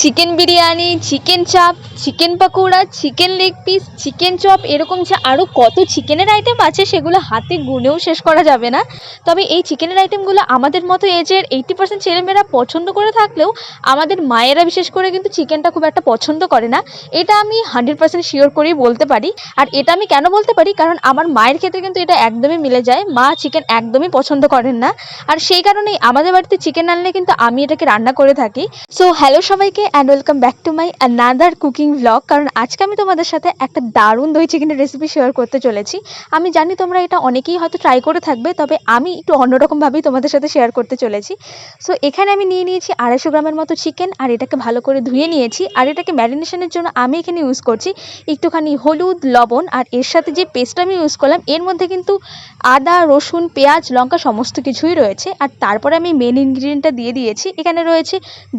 Chicken biryani chicken chaap chicken pakora chicken leg piece chicken chop এরকম যে আরও কত চিকেনের আইটেম আছে সেগুলো হাতে গুনেও শেষ করা যাবে না। তবে এই চিকেনের আইটেমগুলো আমাদের মতো এজের এইটি পার্সেন্ট ছেলেমেয়েরা পছন্দ করে থাকলেও আমাদের মায়েরা বিশেষ করে কিন্তু চিকেনটা খুব একটা পছন্দ করে না। এটা আমি হান্ড্রেড পার্সেন্ট শিওর করেই বলতে পারি। আর এটা আমি কেন বলতে পারি? কারণ আমার মায়ের ক্ষেত্রে কিন্তু এটা একদমই মিলে যায়। মা চিকেন একদমই পছন্দ করেন না। আর সেই কারণেই আমাদের বাড়িতে চিকেন আনলে কিন্তু আমি এটাকে রান্না করে থাকি। সো হ্যালো সবাইকে। And welcome back to my another cooking blog কারণ আজকে আমি তোমাদের সাথে একটা দারুণ দই চিকেনের রেসিপি শেয়ার করতে চলেছি। আমি জানি তোমরা এটা অনেকেই হয়তো ট্রাই করে থাকবে, তবে আমি একটু অন্যরকমভাবেই তোমাদের সাথে শেয়ার করতে চলেছি। সো এখানে আমি নিয়ে নিয়েছি আড়াইশো গ্রামের মতো চিকেন আর এটাকে ভালো করে ধুয়ে নিয়েছি। আর এটাকে ম্যারিনেশনের জন্য আমি এখানে ইউজ করছি একটুখানি হলুদ, লবণ, আর এর সাথে যে পেস্ট আমি ইউজ করলাম, এর মধ্যে কিন্তু আদা, রসুন, পেঁয়াজ, লঙ্কা সমস্ত কিছুই রয়েছে। আর তারপরে আমি মেন ইনগ্রিডিয়েন্টটা দিয়ে দিয়েছি। এখানে রয়েছে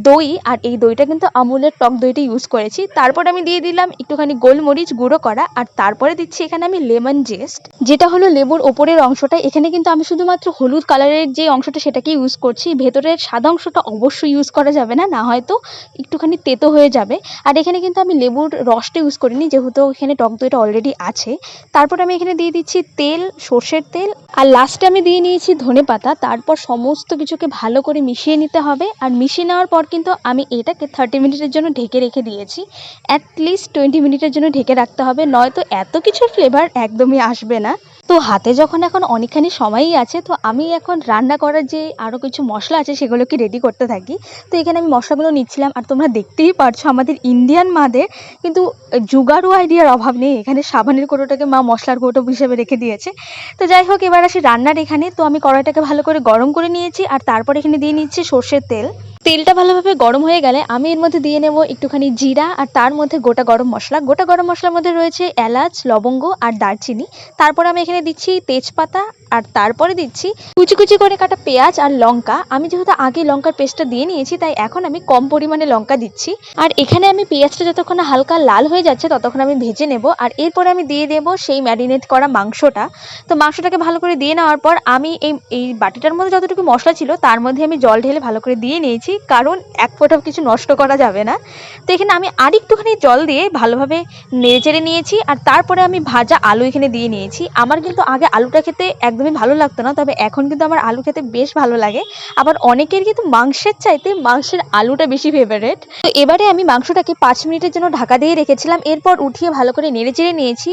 দই, আর এই দইটা কিন্তু আমুলের টক দইটা ইউজ করেছি। তারপর আমি দিয়ে দিলাম একটুখানি গোলমরিচ গুঁড়ো করা আর তারপরে দিচ্ছি এখানে আমি লেমন জেস্ট যেটা হলো লেবুর ওপরের অংশটা। এখানে কিন্তু আমি শুধুমাত্র হলুদ কালারের যে অংশটা সেটাকে ইউজ করছি। ভেতরের সাদা অংশটা অবশ্যই ইউজ করা যাবে না না হয়তো একটুখানি তেতো হয়ে যাবে। আর এখানে কিন্তু আমি লেবুর রসটা ইউজ করিনি, যেহেতু এখানে টক দইটা অলরেডি আছে। তারপর আমি এখানে দিয়ে দিচ্ছি তেল, সর্ষের তেল। আর লাস্টে আমি দিয়ে নিয়েছি ধনে পাতা। তারপর সমস্ত কিছুকে ভালো করে মিশিয়ে নিতে হবে। আর মিশিয়ে নেওয়ার পর কিন্তু আমি এটাকে মিনিটের জন্য ঢেকে রেখে দিয়েছি। অ্যাটলিস্ট টোয়েন্টি মিনিটের জন্য ঢেকে রাখতে হবে, নয়তো এত কিছুর ফ্লেভার একদমই আসবে না। তো হাতে যখন এখন অনেকখানি সময়ই আছে, তো আমি এখন রান্না করার যে আরও কিছু মশলা আছে, সেগুলোকে রেডি করতে থাকি। তো এখানে আমি মশলাগুলো নিচ্ছিলাম, আর তোমরা দেখতেই পারছ আমাদের ইন্ডিয়ান মাদের কিন্তু জুগাড়ু আইডিয়ার অভাব নেই। এখানে সাবানের কোটোটাকে মা মশলার কোটো হিসেবে রেখে দিয়েছে। তো যাই হোক, এবার আসি রান্নার এখানে। তো আমি কড়াইটাকে ভালো করে গরম করে নিয়েছি, আর তারপর এখানে দিয়ে নিচ্ছি সর্ষের তেল। তেলটা ভালোভাবে গরম হয়ে গেলে আমি এর মধ্যে দিয়ে নেব একটুখানি জিরা আর তার মধ্যে গোটা গরম মশলা। গোটা গরম মশলার মধ্যে রয়েছে এলাচ, লবঙ্গ আর দারচিনি। তারপর আমি এখানে দিচ্ছি তেজপাতা আর তারপরে দিচ্ছি কুচি কুচি করে কাটা পেঁয়াজ আর লঙ্কা। আমি যেহেতু আগে লঙ্কার পেস্টটা দিয়ে নিয়েছি, তাই এখন আমি কম পরিমাণে লঙ্কা দিচ্ছি। আর এখানে আমি পেঁয়াজটা যতক্ষণ হালকা লাল হয়ে যাচ্ছে, ততক্ষণ আমি ভেজে নেব। আর এরপরে আমি দিয়ে দেবো সেই ম্যারিনেট করা মাংসটা। তো মাংসটাকে ভালো করে দিয়ে নেওয়ার পর আমি এই এই বাটিটার মধ্যে যতটুকু মশলা ছিল, তার মধ্যে আমি জল ঢেলে ভালো করে দিয়ে নিয়েছি। কারণ এক ফোঁটাও কিছু নষ্ট করা যাবে না। তো এখানে আমি আরেকটুখানি জল দিয়ে ভালোভাবে নেড়ে চেড়ে নিয়েছি, আর তারপরে আমি ভাজা আলু এখানে দিয়ে নিয়েছি। আমার কিন্তু আগে আলুটা খেতে একদমই ভালো লাগতো না, তবে এখন কিন্তু আমার আলু খেতে বেশ ভালো লাগে। আবার অনেকের কিন্তু মাংসের চাইতে মাংসের আলুটা বেশি ফেভারেট তো এবারে আমি মাংসটাকে পাঁচ মিনিটের জন্য ঢাকা দিয়ে রেখেছিলাম, এরপর উঠিয়ে ভালো করে নেড়ে চেড়ে নিয়েছি।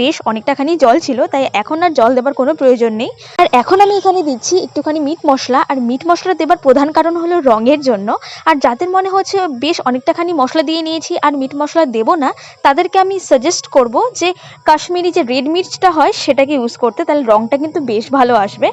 বেশ অনেকটাখানি জল ছিল, তাই এখন আর জল দেবার কোনো প্রয়োজন নেই। আর এখন আমি এখানে দিচ্ছি একটুখানি মিট মশলা, আর মিট মশলা দেবার প্রধান কারণ হলো রঙের জন্য। আর যাদের মনে হচ্ছে বেশ অনেকটাখানি মশলা দিয়ে নিয়েছি আর মিট মশলা দেবো না, তাদেরকে আমি সাজেস্ট করব যে কাশ্মীরি যে রেড মির্চটা হয় সেটাকে ইউজ করতে, তাহলে রঙটা কিন্তু বেশ ভালো আসবে।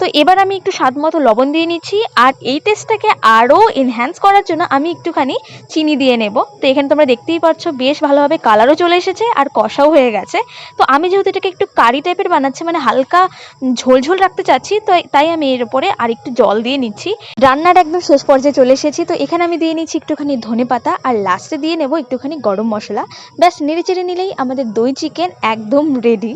তো এবার আমি একটু স্বাদ মতো লবণ দিয়ে নিচ্ছি, আর এই টেস্টটাকে আরও এনহ্যান্স করার জন্য আমি একটুখানি চিনি দিয়ে নেব। তো এখানে তোমরা দেখতেই পাচ্ছ, বেশ ভালোভাবে কালারও চলে এসেছে, আর কষাও হয়ে গেছে। তো আমি যেহেতু এটাকে একটু কারি টাইপের বানাচ্ছি মানে হালকা ঝোলঝোল রাখতে চাচ্ছি, তো তাই আমি এর উপরে আর একটু জল দিয়ে নিচ্ছি। রান্নার একদম শেষ পর্যায়ে চলে এসেছি, তো এখানে আমি দিয়ে নিচ্ছি একটুখানি ধনে পাতা, আর লাস্টে দিয়ে নেব একটুখানি গরম মশলা। ব্যাস, নেড়ে চেড়ে নিলেই আমাদের দই চিকেন একদম রেডি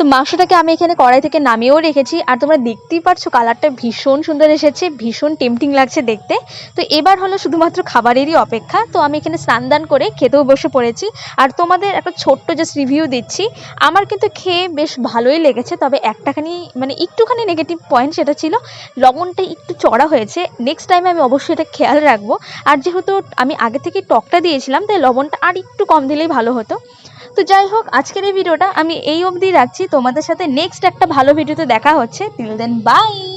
তো মাংসটাকে আমি এখানে কড়াই থেকে নামিয়েও রেখেছি। আর তোমরা দেখতেই পারছ কালারটা ভীষণ সুন্দর এসেছে, ভীষণ টেম্পটিং লাগছে দেখতে। তো এবার হলো শুধুমাত্র খাবারেরই অপেক্ষা। তো আমি এখানে স্নান দান করে খেতেও বসে পড়েছি। আর তোমাদের একটা ছোট্ট জাস্ট রিভিউ দিচ্ছি। আমার কিন্তু খেয়ে বেশ ভালোই লেগেছে, তবে একটাখানি মানে একটুখানি নেগেটিভ পয়েন্ট সেটা ছিল, লবণটা একটু চড়া হয়েছে। নেক্সট টাইমে আমি অবশ্যই এটা খেয়াল রাখব। আর যেহেতু আমি আগে থেকে টকটা দিয়েছিলাম, তাই লবণটা আর একটু কম দিলেই ভালো হতো। তো যাই হোক, আজকের এই ভিডিওটা আমি এই অবধি রাখছি। তোমাদের সাথে নেক্সট একটা ভালো ভিডিওতে দেখা হচ্ছে। তিল দেন বাই